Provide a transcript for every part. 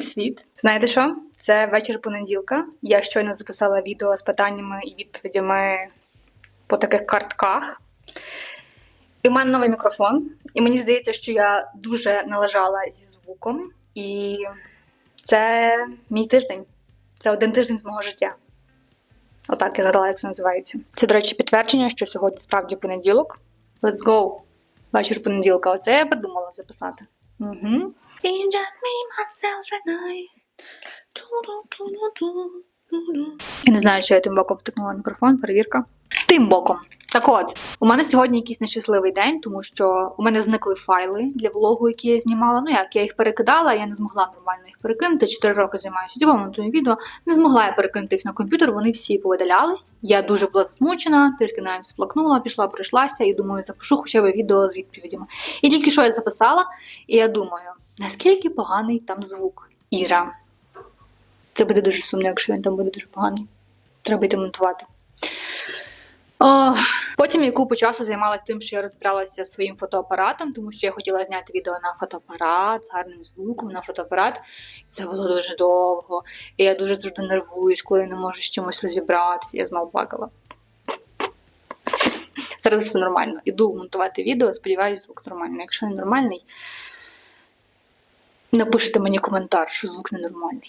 Світ! Знаєте що? Це вечір понеділка. Я щойно записала відео з питаннями і відповідями по таких картках. І в мене новий мікрофон. І мені здається, що я дуже належала зі звуком. І це мій тиждень. Це один тиждень з мого життя. Отак я згадала, як це називається. Це, до речі, підтвердження, що сьогодні справді понеділок. Let's go! Вечір понеділка. Оце я придумала записати. Угу. And just me, myself and I. Я не знаю, чи я тим боком втикнула мікрофон, перевірка. Тим боком. Так от, у мене сьогодні якийсь нещасливий день, тому що у мене зникли файли для влогу, які я знімала. Ну як я їх перекидала, я не змогла нормально їх перекинути. Чотири роки займаюся YouTube, монтую відео. Не змогла я перекинути їх на комп'ютер, вони всі повидалялись. Я дуже була засмучена, трішки навіть сплакнула, пішла, прийшлася і думаю, запишу хоча б відео з відповідями. І тільки що я записала, і я думаю, наскільки поганий там звук Іра. Це буде дуже сумно, якщо він там буде дуже поганий. Треба йти монтувати. О, потім я купу часу займалася тим, що я розбиралася своїм фотоапаратом, тому що я хотіла зняти відео на фотоапарат з гарним звуком на фотоапарат. Це було дуже довго. І я дуже завжди нервуюсь, коли не можу з чимось розібратися. Я знову плакала. Зараз все нормально. Іду монтувати відео, сподіваюся, звук нормальний. Якщо не нормальний, напишіть мені коментар, що звук ненормальний.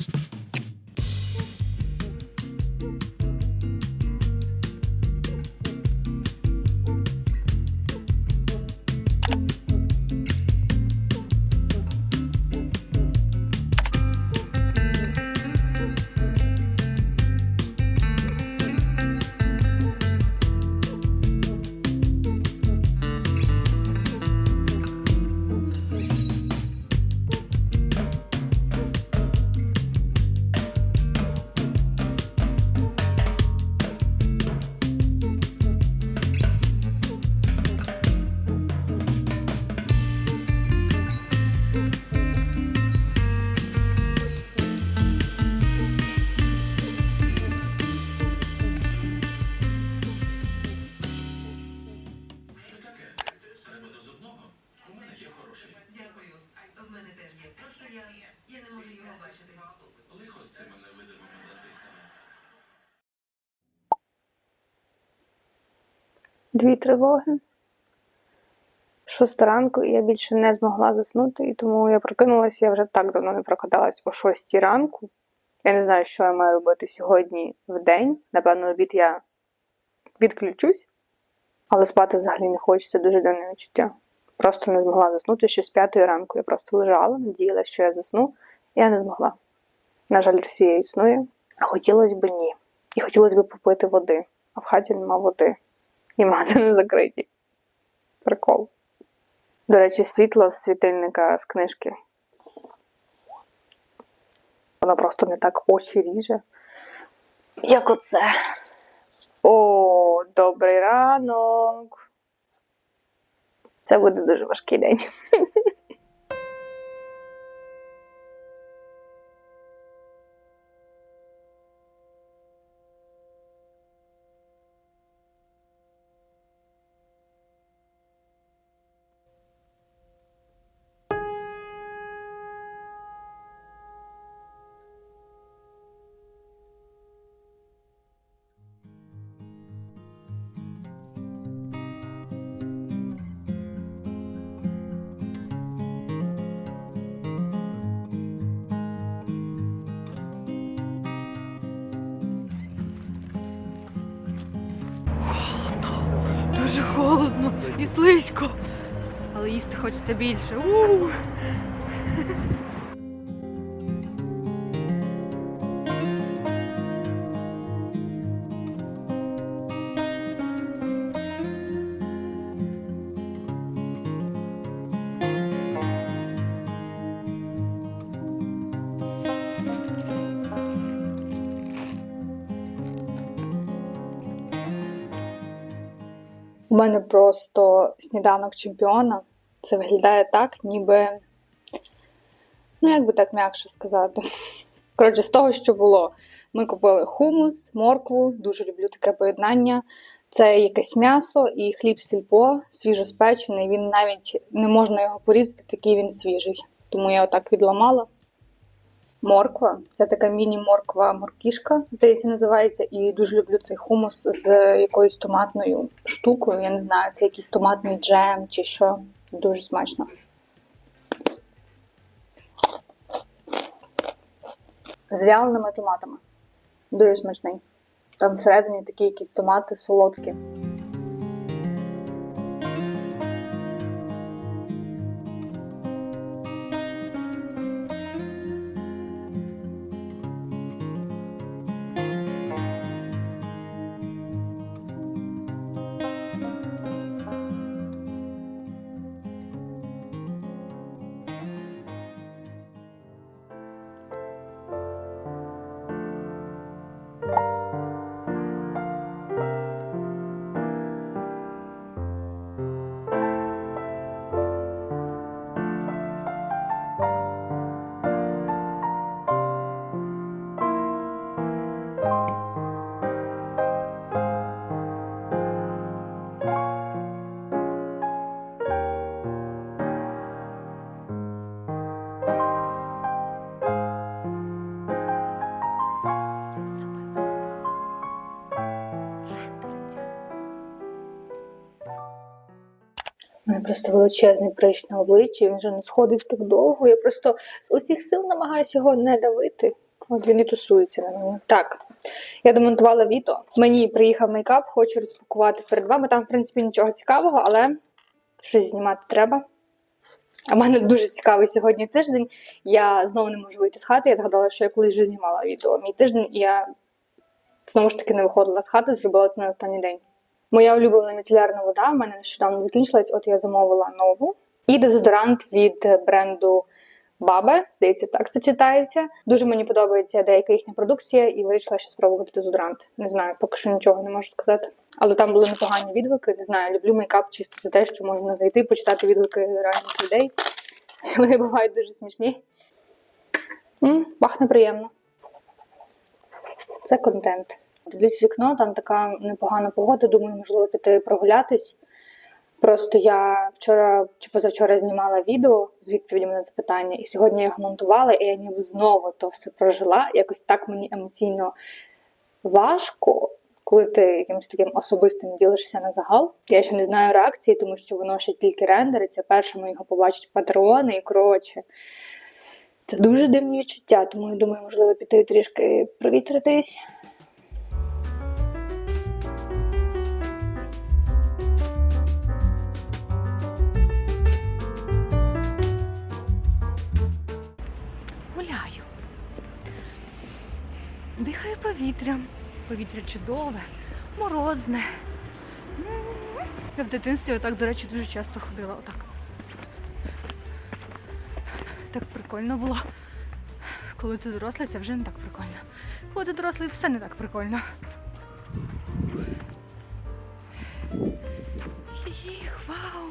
Дві тривоги. Шоста ранку, і я більше не змогла заснути, і тому я прокинулася, я вже так давно не прокидалась о шостій ранку. Я не знаю, що я маю робити сьогодні в день. Напевно, обід я відключусь, але спати взагалі не хочеться дуже дивне відчуття. Просто не змогла заснути ще з п'ятої ранку. Я просто лежала, надіялася, що я засну, і я не змогла. На жаль, Росія існує, а хотілося б ні. І хотілося б попити води, а в хаті нема води. І магазини закриті. Прикол. До речі, світло з світильника з книжки. Воно просто не так очі ріже. Як оце. О, добрий ранок. Це буде дуже важкий день. Дуже холодно і слизько. Але їсти хочеться більше. у мене просто сніданок чемпіона. Це виглядає так, ніби. Ну, як би так м'якше сказати. Коротше, з того, що було. Ми купили хумус, моркву, дуже люблю таке поєднання. Це якесь м'ясо і хліб сільпо, свіжоспечений. Він навіть не можна його порізати, такий він свіжий. Тому я отак відламала. Морква. Це така міні-морква моркішка, здається, називається. І дуже люблю цей хумус з якоюсь томатною штукою. Я не знаю, це якийсь томатний джем чи що. Дуже смачно. З вяленими томатами. Дуже смачний. Там всередині такі якісь томати солодкі. Мене просто величезний прищ на обличчі, він вже не сходив так довго. Я просто з усіх сил намагаюся його не давити. От він і тусується на мені. Так, я демонтувала відео. Мені приїхав мейкап, хочу розпакувати перед вами. Там, в принципі, нічого цікавого, але щось знімати треба. А в мене дуже цікавий сьогодні тиждень. Я знову не можу вийти з хати. Я згадала, що я колись вже знімала відео. Мій тиждень, і я знову ж таки не виходила з хати, зробила це на останній день. Моя улюблена міцелярна вода в мене нещодавно закінчилась, от я замовила нову. І дезодорант від бренду Бабе, здається, так це читається. Дуже мені подобається деяка їхня продукція, і вирішила ще спробувати дезодорант. Не знаю, поки що нічого не можу сказати. Але там були непогані відгуки. Не знаю, люблю мейкап чисто за те, що можна зайти, почитати відгуки реальних людей. Вони бувають дуже смішні. М, пахне приємно. Це контент. Дивлюсь в вікно, там така непогана погода. Думаю, можливо, піти прогулятись. Просто я вчора чи позавчора знімала відео з відповідями на запитання, і сьогодні я його монтувала, і я ніби знову то все прожила. Якось так мені емоційно важко, коли ти якимось таким особистим ділишся на загал. Я ще не знаю реакції, тому що воно ще тільки рендериться. Першими його побачать патреони і коротше. Це дуже дивні відчуття, тому я думаю, можливо, піти трішки провітритись. Дихаю повітрям. Повітря чудове, морозне. Я в дитинстві отак, до речі, дуже часто ходила. Отак. Так прикольно було. Коли ти дорослий, це вже не так прикольно. Коли ти дорослий, все не так прикольно. Їх, вау!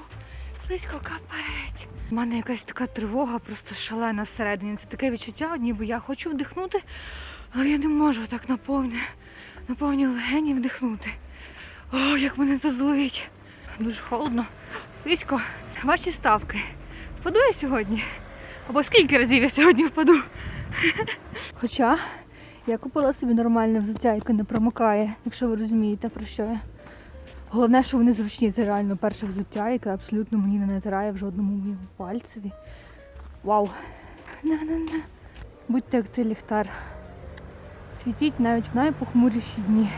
Слизько капець. У мене якась така тривога, просто шалена всередині. Це таке відчуття, ніби я хочу вдихнути, але я не можу так наповні, наповні легені вдихнути. О, як мене це злить. Дуже холодно, слизько. Ваші ставки. Впаду я сьогодні? Або скільки разів я сьогодні впаду? Хоча я купила собі нормальне взуття, яке не промокає, якщо ви розумієте, про що я. Головне, що вони зручні, це реально перше взуття, яке абсолютно мені не натирає в жодному моєму пальцеві. Вау! На-на-на. Будьте як цей ліхтар. Світіть навіть в найпохмуріші дні.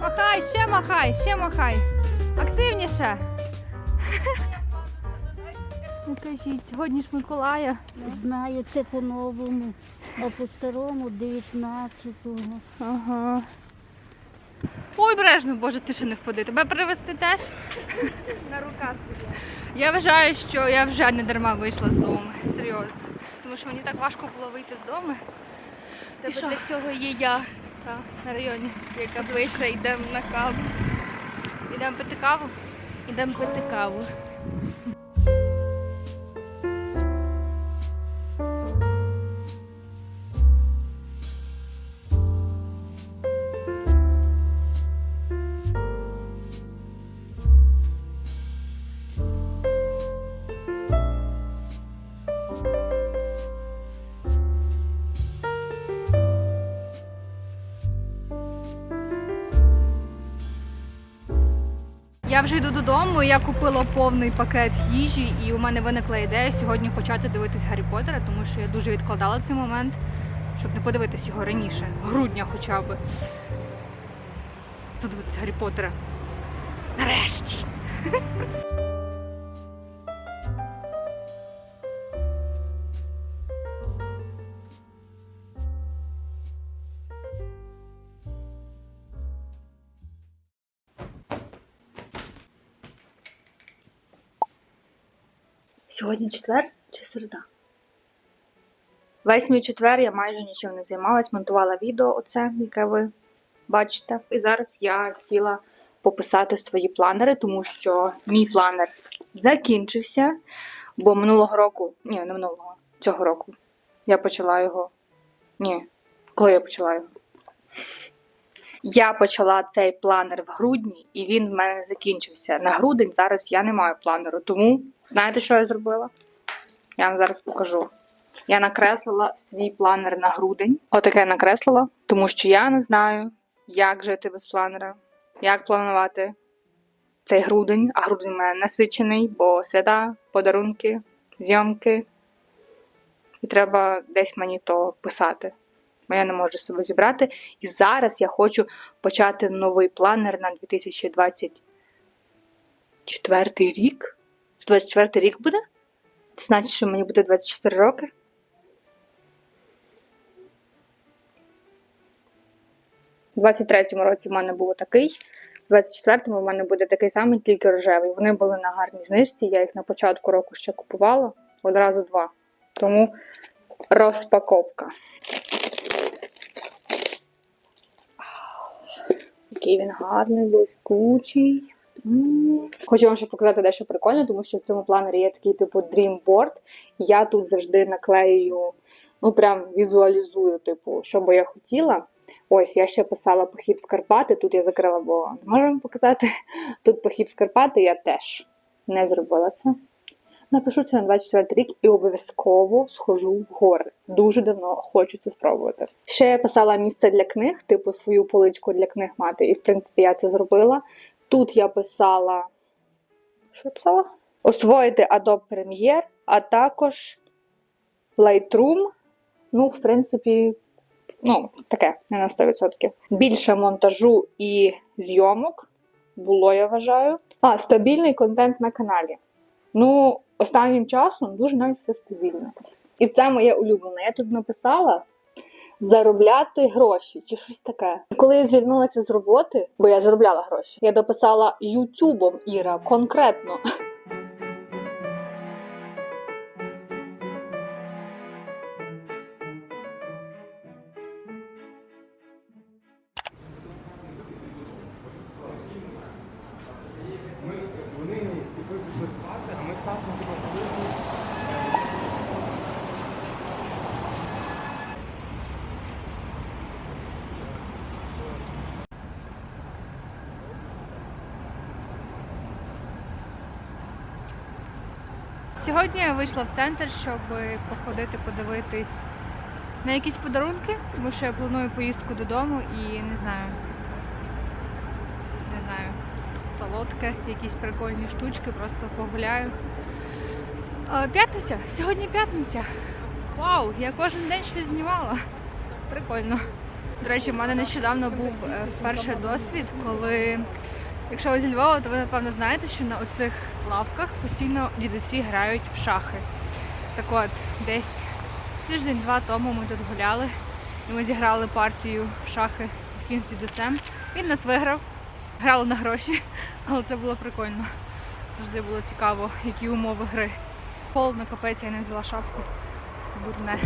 Махай, ще махай, ще махай. Активніше. Ну кажіть, сьогодні ж Миколая. Знаю, це по-новому, а по-старому 19-го. Ага. Ой, бережно, боже, ти ще не впади. Тебе привезти теж? На руках. Я вважаю, що я вже не дарма вийшла з дому. Серйозно. Тому що мені так важко було вийти з дому. Тебе для цього є я. Та, на районі, яка ближче, йдемо на каву. Йдемо пити каву. Ідемо пити каву. Я вже йду додому, я купила повний пакет їжі, і у мене виникла ідея сьогодні почати дивитись Гаррі Поттера, тому що я дуже відкладала цей момент, щоб не подивитись його раніше, грудня хоча б. Подивитись Гаррі Поттера. Нарешті. Сьогодні четвер чи середа? Весь мій четвер я майже нічим не займалась, монтувала відео, оце, яке ви бачите. І зараз я сіла пописати свої планери, тому що мій планер закінчився. Бо минулого року, ні, не минулого, цього року я почала його. Ні, коли я почала його? Я почала цей планер в грудні, і він в мене закінчився. На грудень зараз я не маю планеру. Тому знаєте, що я зробила? Я вам зараз покажу. Я накреслила свій планер на грудень. Отаке накреслила, тому що я не знаю, як жити без планера, як планувати цей грудень, а грудень у мене насичений, бо свята, подарунки, зйомки. І треба десь мені то писати. Бо я не можу себе зібрати. І зараз я хочу почати новий планер на 2024 рік. Це 24 рік буде? Це значить, що мені буде 24 роки. У 23-му році в мене був такий. У 24-му в мене буде такий самий, тільки рожевий. Вони були на гарній знижці. Я їх на початку року ще купувала. Одразу два. Тому розпаковка. Який він гарний, блискучий. Хочу вам ще показати дещо прикольне, тому що в цьому планері є такий типу Dream Board. Я тут завжди наклею, ну прям візуалізую, типу, що би я хотіла. Ось я ще писала похід в Карпати. Тут я закрила, бо не можу вам показати. Тут похід в Карпати я теж не зробила це. Напишу це на 24 рік і обов'язково схожу в гори. Дуже давно хочу це спробувати. Ще я писала місце для книг, типу свою поличку для книг мати, і в принципі я це зробила. Тут я писала. Що я писала? Освоїти Adobe Premiere, а також Lightroom. Ну, в принципі, ну, таке, не на 100%. Більше монтажу і зйомок було, я вважаю. А, стабільний контент на каналі. Ну, останнім часом дуже навіть все стабільно. І це моє улюблене. Я тут написала заробляти гроші чи щось таке. І коли я звільнилася з роботи, бо я заробляла гроші, я дописала Ютубом Іра конкретно. Сьогодні я вийшла в центр, щоб походити, подивитись на якісь подарунки, тому що я планую поїздку додому і не знаю. Не знаю, солодке, якісь прикольні штучки, просто погуляю. П'ятниця, сьогодні п'ятниця. Вау, я кожен день щось знімала. Прикольно. До речі, в мене нещодавно був е, вперше досвід, коли, якщо ви зі Львова, то ви напевно знаєте, що на оцих лавках постійно дідусі грають в шахи. Так от, десь тиждень-два тому ми тут гуляли, і ми зіграли партію в шахи з якимсь дідусем. Він нас виграв, грали на гроші, але це було прикольно. Завжди було цікаво, які умови гри. Холодно, капець, я не взяла шапку. Дурне.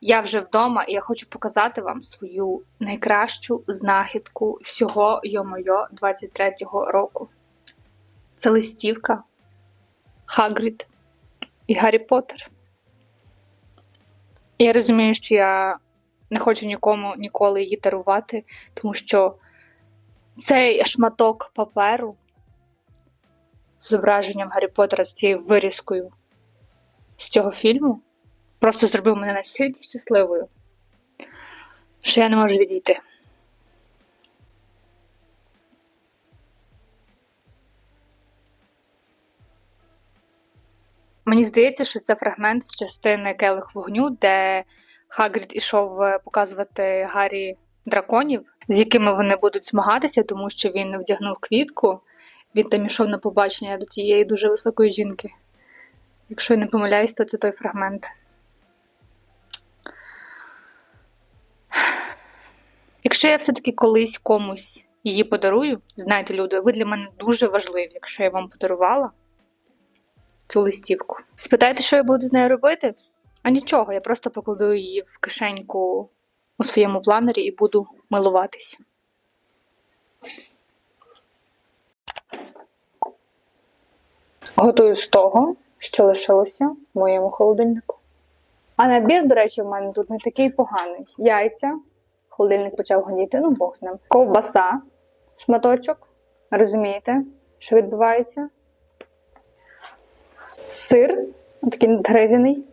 Я вже вдома, і я хочу показати вам свою найкращу знахідку всього йо-моє 23-го року. Це листівка Хагрід і Гаррі Поттер. Я розумію, що я не хочу нікому ніколи її дарувати, тому що цей шматок паперу з зображенням Гаррі Поттера з цією вирізкою з цього фільму просто зробив мене настільки щасливою, що я не можу відійти. Мені здається, що це фрагмент з частини Келих вогню, де Хагрід ішов е, показувати Гаррі драконів, з якими вони будуть змагатися, тому що він вдягнув квітку. Він там ішов на побачення до цієї дуже високої жінки. Якщо я не помиляюсь, то це той фрагмент. Якщо я все-таки колись комусь її подарую, знайте, люди, ви для мене дуже важливі, якщо я вам подарувала цю листівку. Спитайте, що я буду з нею робити? А нічого, я просто покладу її в кишеньку у своєму планері і буду милуватись. Готую з того, що лишилося в моєму холодильнику. А набір, до речі, в мене тут не такий поганий. Яйця. Холодильник почав гоніти, ну Бог з ним. Ковбаса, шматочок. Розумієте, що відбувається? Сир, такий надгризаний.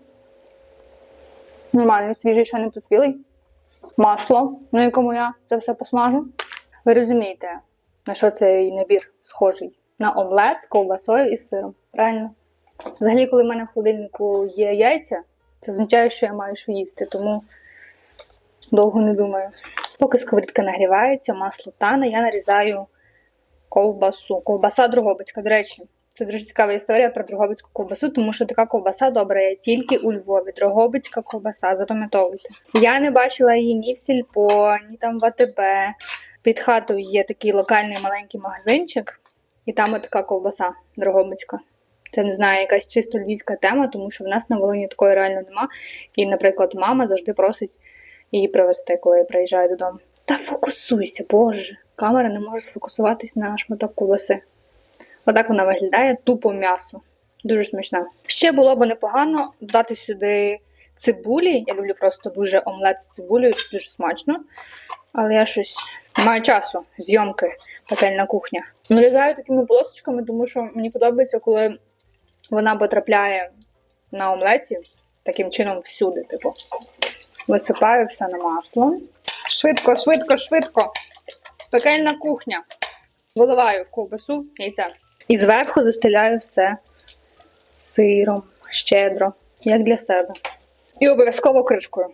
Нормальний, свіжий, ще не поцвілий. Масло, на якому я це все посмажу. Ви розумієте, на що цей набір схожий? На омлет з ковбасою і сиром. Правильно? Взагалі, коли в мене в холодильнику є яйця, це означає, що я маю що їсти, тому довго не думаю. Поки сковорідка нагрівається, масло тане, я нарізаю ковбасу. Ковбаса Дрогобицька. До речі, це дуже цікава історія про Дрогобицьку ковбасу, тому що така ковбаса добра є тільки у Львові. Дрогобицька ковбаса, запам'ятовуйте. Я не бачила її ні в сільпо, ні там в АТБ. Під хатою є такий локальний маленький магазинчик, і там така ковбаса Дрогобицька. Це не знаю, якась чисто львівська тема, тому що в нас на Волині такої реально нема. І, наприклад, мама завжди просить її привезти, коли я приїжджаю додому. Та фокусуйся, боже. Камера не може сфокусуватись на шматок ковбаси. Отак вона виглядає тупо м'ясо. Дуже смачна. Ще було б непогано додати сюди цибулі. Я люблю просто дуже омлет з цибулею, це дуже смачно. Але я щось не маю часу. Зйомки, пательна кухня. Нарізаю такими полосочками, тому що мені подобається, коли вона потрапляє на омлеті таким чином всюди. Типу, висипаю все на масло. Швидко, швидко, швидко. Пекельна кухня. Виливаю ковбасу, яйця. І зверху застеляю все сиром, щедро, як для себе. І обов'язково кришкою.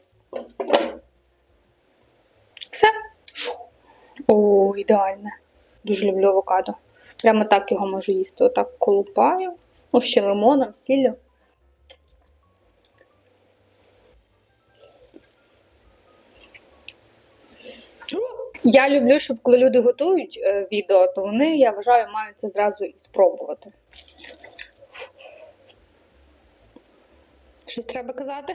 Все. О, ідеальне. Дуже люблю авокадо. Прямо так його можу їсти. Отак колупаю. Ну, ще лимоном, сіллю. Я люблю, щоб коли люди готують е, відео, то вони, я вважаю, мають це зразу і спробувати. Щось треба казати?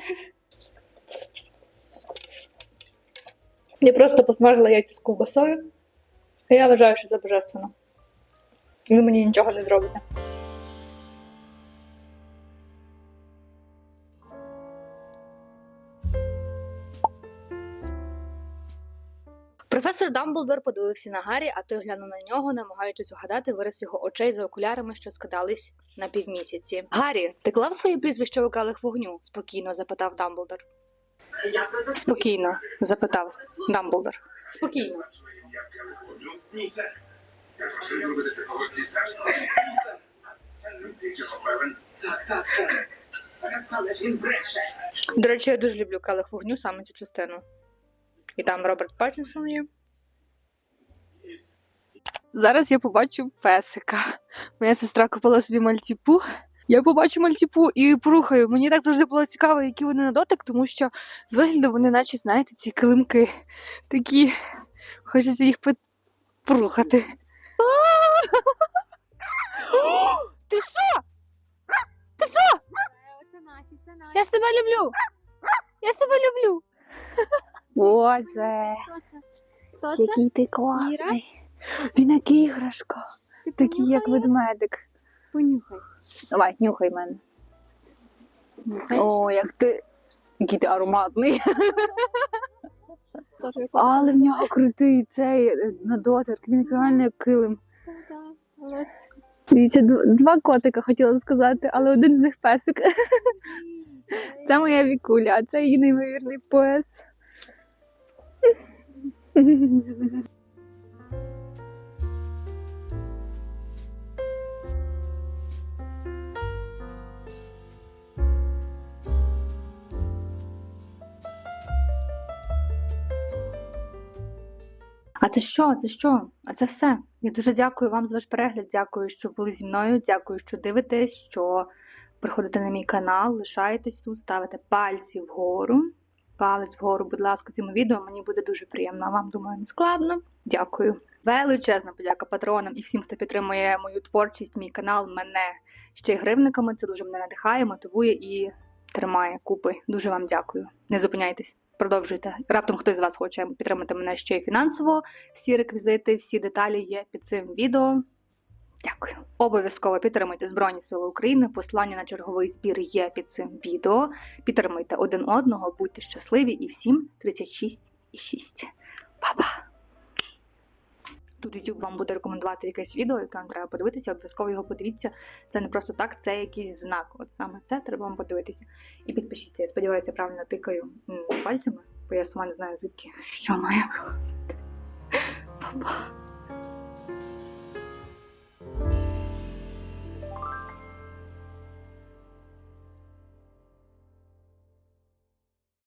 Я просто посмажила яйця з ковбасою. Я вважаю, що це божественно. Ви мені нічого не зробите. Професор Дамблдор подивився на Гаррі, а той глянув на нього, намагаючись угадати вираз його очей за окулярами, що скидались на півмісяці. Гаррі, ти клав своє прізвище у калих вогню? спокійно запитав Дамблдор. Спокійно, запитав Дамблдор. Спокійно. До речі, я дуже люблю калих вогню, саме цю частину. І там Роберт Паттінсон є. Зараз я побачу песика. Моя сестра купила собі мальтіпу. Я побачу мальтіпу і порухаю. Мені так завжди було цікаво, які вони на дотик, тому що з вигляду вони, наче, знаєте, ці килимки такі. Хочеться їх по- порухати. Ти що? Ти що? Це наші, це наші. Я ж тебе люблю! Я ж тебе люблю. Боже, Хто це? який ти класний. Він як іграшка. Такий як ведмедик. Понюхай. Давай, нюхай мене. О, як ти. Який ти ароматний. Але в нього крутий цей е, на доторк, він реально як килим. Дивіться, два котика хотіла сказати, але один з них песик. Це моя вікуля, а це її неймовірний пояс. це що? Це що? А це все. Я дуже дякую вам за ваш перегляд. Дякую, що були зі мною. Дякую, що дивитесь, що приходите на мій канал, лишаєтесь тут, ставите пальці вгору. Палець вгору, будь ласка, цьому відео мені буде дуже приємно. Вам думаю, не складно. Дякую. Величезна подяка патронам і всім, хто підтримує мою творчість, мій канал, мене ще й гривниками. Це дуже мене надихає, мотивує і тримає купи. Дуже вам дякую. Не зупиняйтесь. Продовжуйте. Раптом хтось з вас хоче підтримати мене ще й фінансово. Всі реквізити, всі деталі є під цим відео. Дякую. Обов'язково підтримуйте Збройні Сили України. Послання на черговий збір є під цим відео. Підтримуйте один одного, будьте щасливі і всім 36 і 6. Па-па! Тут YouTube вам буде рекомендувати якесь відео, яке вам треба подивитися, обов'язково його подивіться. Це не просто так, це якийсь знак. От саме це треба вам подивитися. І підпишіться. Я сподіваюся, правильно тикаю пальцями, бо я сама не знаю звідки що має вилазити. Па-па.